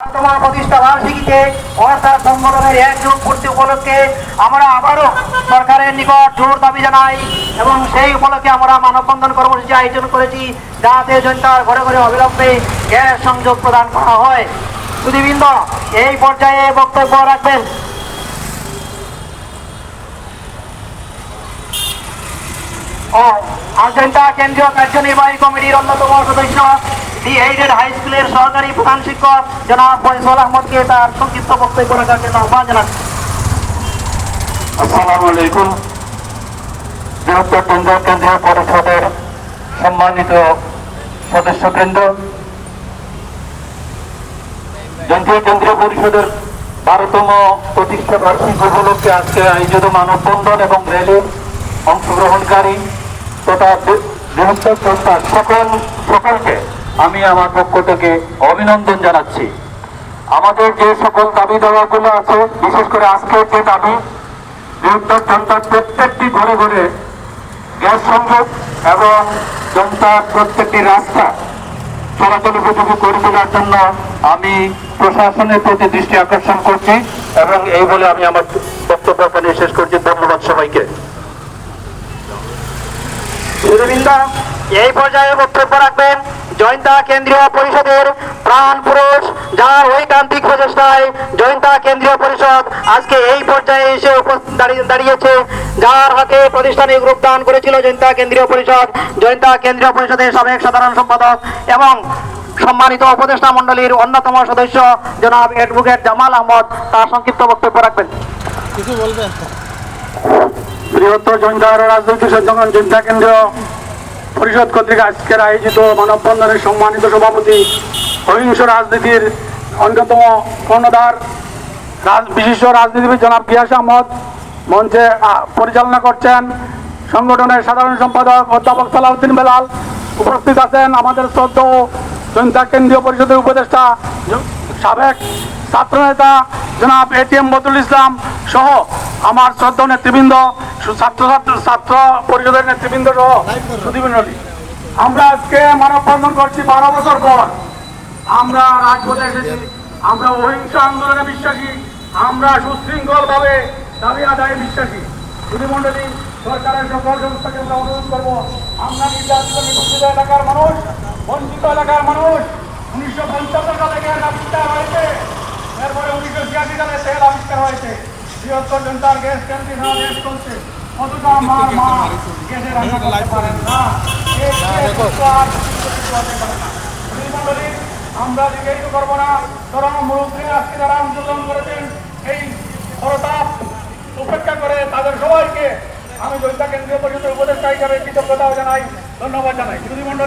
তোমার প্রতিষ্ঠা বার্ষিকীতে অর্থাৎ সংগঠনের এক যুগ উপলক্ষে আমরা আবারও সরকারের নিকট জোর দাবি জানাই এবং সেই উপলক্ষে আমরা মানববন্ধন কর্মসূচি আয়োজন করেছি, যাতে জনতার ঘরে ঘরে অবিলম্বে গ্যাস সংযোগ প্রদান করা হয়। সুদীবৃন্দ এই পর্যায়ে বক্তব্য রাখবেন। ও আর্জেন্টা কেন্দ্রীয় কার্যনির্বাহী কমিটির অন্যতম সদস্য ডি এইডেড হাই স্কুলের সহকারী প্রধান শিক্ষক জনাব ফয়সল আহমদকে তার সংক্ষিপ্ত বক্তব্য রাখার জন্য আহ্বান আসসালামু আলাইকুম। বৃহত্তর কেন্দ্র, কেন্দ্রীয় পরিষদের সম্মানিত সদস্যবৃন্দ, কেন্দ্রীয় কেন্দ্রীয় পরিষদের বারোতম প্রতিষ্ঠা বার্ষিক উপলক্ষে আজকে আয়োজিত মানববন্ধন এবং র্যালির অংশগ্রহণকারী তথা বৃহত্তর সংস্থার সকল, সকলকে আমি আমার পক্ষ থেকে অভিনন্দন জানাচ্ছি। আমাদের যে সকল দাবি দাওয়াগুলো আছে, বিশেষ করে আজকের যে দাবি বৃহত্তর জনতার প্রত্যেকটি ঘরে ঘরে গ্যাস সংযোগ এবং জনতার প্রত্যেকটি রাস্তা চলাচল উপযোগী করে তোলার জন্য আমি প্রশাসনের প্রতি দৃষ্টি আকর্ষণ করছি এবং এই বলে আমি আমার বক্তব্য শেষ করছি। ধন্যবাদ সবাইকে। এই পর্যায়ে বক্তব্য রাখবেন জয়ন্তা কেন্দ্রীয় পরিষদের প্রাণ পুরুষ, যার ঐকান্তিক প্রচেষ্টায় জয়ন্তা কেন্দ্রীয় পরিষদ আজকে এই পর্যায়ে এসে দাঁড়িয়েছে, যার হাতে প্রতিষ্ঠানে গ্রুপ দান করেছিল জয়ন্তা কেন্দ্রীয় পরিষদ। জয়ন্তা কেন্দ্রীয় পরিষদের সাবেক সাধারণ সম্পাদক এবং সম্মানিত উপদেষ্টা মণ্ডলীর অন্যতম সদস্য জনাব অ্যাডভোকেট জামাল আহমদ, তার সংক্ষিপ্ত বক্তব্য রাখবেন। কিছু বলবেন? বৃহত্তর জনতার রাজনৈতিক সংগঠন জনতা কেন্দ্র পরিষদ কর্তৃক আজকের আয়োজিত মানববন্ধনের সম্মানিত সভাপতি অহিংস রাজনীতির অন্যতম কর্ণধার বিশিষ্ট রাজনীতিবিদ জনাব গিয়াস আহমদ মঞ্চে পরিচালনা করছেন সংগঠনের সাধারণ সম্পাদক অধ্যাপক সালাউদ্দিন বেলাল। উপস্থিত আছেন আমাদের শ্রদ্ধ জনতা কেন্দ্রীয় পরিষদের উপদেষ্টা সাবেক ছাত্রনেতা জনাব এটিএম বদুল ইসলাম সহ আমার শ্রদ্ধ নেতৃবৃন্দ সু- ছাত্র পরিষদের নেতৃবৃন্দ সহ সুদীবৃন্দি আমরা আজকে মানববন্ধন করছি বারো বছর পর। আমরা রাজপথে এসেছি, আমরা অহিংস আন্দোলনে বিশ্বাসী, আমরা সুশৃঙ্খল ভাবে দাবি আদায়ে বিশ্বাসী। সুদীমণ্ডলী সরকারের সকল সংস্থাকে আমরা অনুরোধ করব, আমরা নির্যাতিত এলাকার মানুষ, বঞ্চিত এলাকার মানুষ, উনিশশো পঞ্চান্ন সালে আবিষ্কার হয়েছে। এরপরে উনিশশো ছিয়াশি সালে তেল আবিষ্কার হয়েছে। বৃহত্তর জনতার গ্যাস ক্যান্টিন চলছে। আমার মা রান্না করতে পারেন না। আমরা জিজ্ঞাসিত করব না। বরং মুরব্বী আজকে যারা আন্দোলন করেছেন এই খরতাপ উপেক্ষা করে তাদের সবাইকে আমি জয়িতা কেন্দ্রীয় পরিষদের উপদেষ্টা হিসাবে কৃতজ্ঞতাও জানাই ধন্যবাদ জানাই। সুধীমণ্ডলী